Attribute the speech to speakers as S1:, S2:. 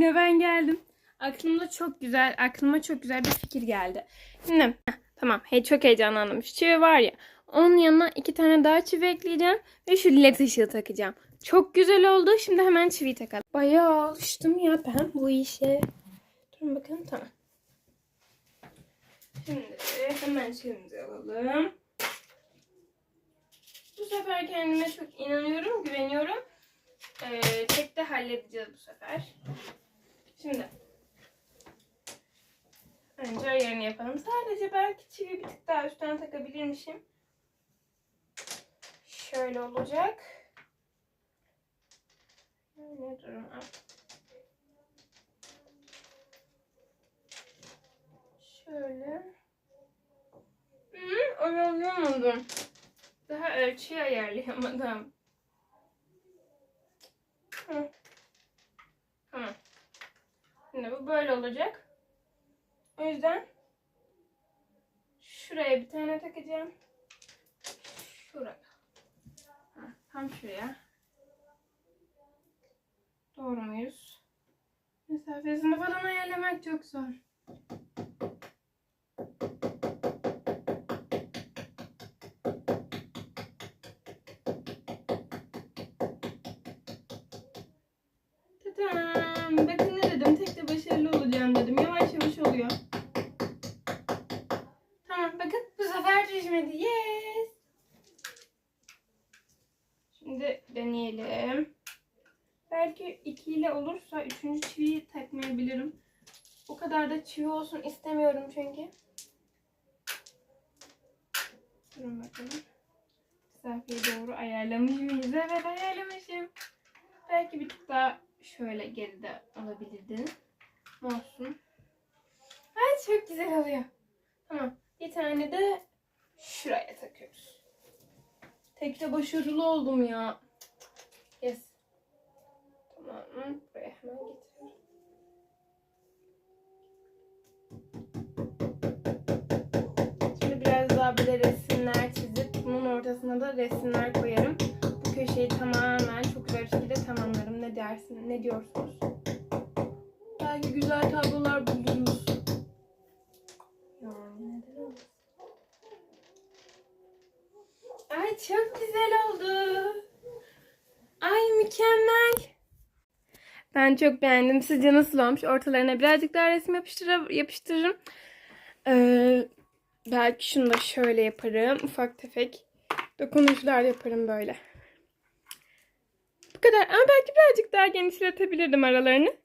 S1: Yine ben geldim. Aklımda çok güzel, aklıma çok güzel bir fikir geldi. Şimdi tamam, hey, çok heyecanlandım. Şu çivi var ya, onun yanına iki tane daha çivi ekleyeceğim ve şu led ışığı takacağım. Çok güzel oldu. Şimdi hemen çiviyi takalım. Bayağı alıştım ya ben bu işe. Durun bakalım, tamam. Şimdi hemen çivimizi alalım. Bu sefer kendime çok inanıyorum, güveniyorum. Ee, tek de halledeceğiz bu sefer. Şimdi önce yerini yapalım. Sadece belki çivi bir tık daha üstten takabilirmişim. Şöyle olacak. Ne durum? Şöyle. Hı, ayarlayamadım. Daha ölçüyü ayarlayamadım. Hı. Tamam. Şimdi bu böyle olacak. O yüzden şuraya bir tane takacağım. Şuraya. Tam şuraya. Doğru muyuz? Mesafesini falan ayarlamak çok zor. Sefer düşmedi. Yes! Şimdi deneyelim. Belki iki ile olursa üçüncü çiviyi takmayabilirim. O kadar da çivi olsun istemiyorum çünkü. Durun bakalım. Mesafeyi doğru ayarlamış mıyız? Evet ayarlamışım. Belki bir tık daha şöyle geride alabilirdin. Olsun. Ay çok güzel oluyor. Tamam. Bir tane de şuraya takıyoruz. Tek de başarılı oldum ya. Yes. Tamam. Buraya hemen getiriyorum. Şimdi biraz daha böyle resimler çizip bunun ortasına da resimler koyarım. Bu köşeyi tamamen çok güzel bir şekilde tamamlarım. Ne dersin? Ne diyorsunuz? Belki güzel tablolar buluruz. Ay çok güzel oldu. Ay mükemmel. Ben çok beğendim. Sizce nasıl olmuş? Ortalarına birazcık daha resim yapıştır yapıştırırım. Ee, belki şunu da şöyle yaparım. Ufak tefek dokunuşlar yaparım böyle. Bu kadar. Ama belki birazcık daha genişletebilirdim aralarını.